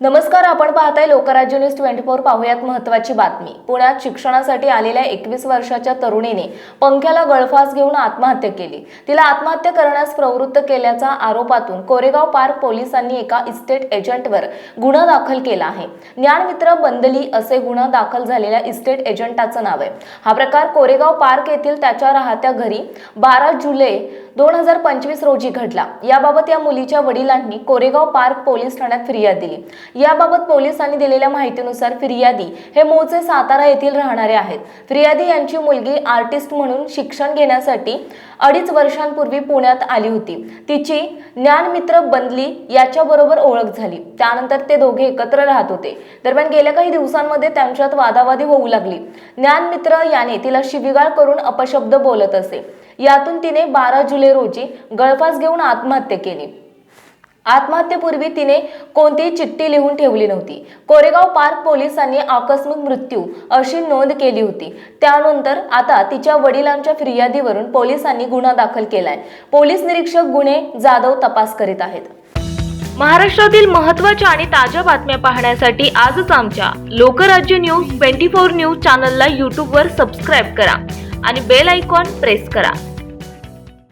नमस्कार आपण पाहताय लोकराज्य न्यूज ट्वेंटी फोर पाहूयात महत्वाची बातमी. पुण्यात शिक्षणासाठी आलेल्या एकवीस वर्षाच्या तरुणीने पंख्याला गळफास घेऊन आत्महत्या केली. तिला आत्महत्या करण्यास प्रवृत्त केल्याच्या आरोपातून कोरेगाव पार्क पोलिसांनी एका इस्टेट एजंटवर गुन्हा दाखल केला आहे. ज्ञानमित्र बंदली असे गुन्हा दाखल झालेल्या इस्टेट एजंटाचं नाव आहे. हा प्रकार कोरेगाव पार्क येथील त्याच्या राहत्या घरी बारा जुलै दोन हजार पंचवीस रोजी घडला. याबाबत या मुलीच्या वडिलांनी कोरेगाव पार्क पोलीस ठाण्यात फिर्याद दिली. याबाबत पोलिसांनी दिलेल्या माहितीनुसार फिर्यादी हे मूळचे सातारा येथील राहणारे आहेत. फिर्यादी यांची मुलगी आर्टिस्ट म्हणून शिक्षण घेण्यासाठी अडीच वर्षांपूर्वी पुण्यात आली होती. तिची ज्ञानमित्र बनली याच्याबरोबर ओळख झाली. त्यानंतर ते दोघे एकत्र राहत होते. दरम्यान गेल्या काही दिवसांमध्ये त्यांच्यात वादावादी होऊ लागली. ज्ञानमित्र याने तिला शिवीगाळ करून अपशब्द बोलत असे. यातून तिने बारा जुलै रोजी गळफास घेऊन आत्महत्या केली. आत्महत्येपूर्वी तिने कोणतीही चिठ्ठी लिहून ठेवली नव्हती. कोरेगाव पार्क पोलिसांनी आकस्मिक मृत्यू अशी नोंद केली होती. त्यानंतर आता तिच्या वडिलांच्या फिर्यादीवरून पोलिसांनी गुन्हा दाखल केलाय. पोलीस निरीक्षक गुन्हे जाधव तपास करीत आहेत. महाराष्ट्रातील महत्त्वाच्या आणि ताज्या बातम्या पाहण्यासाठी आजच आमच्या Lokrajya news twenty four news चॅनलला यूट्यूबवर सबस्क्राईब करा आणि बेल आयकॉन प्रेस करा.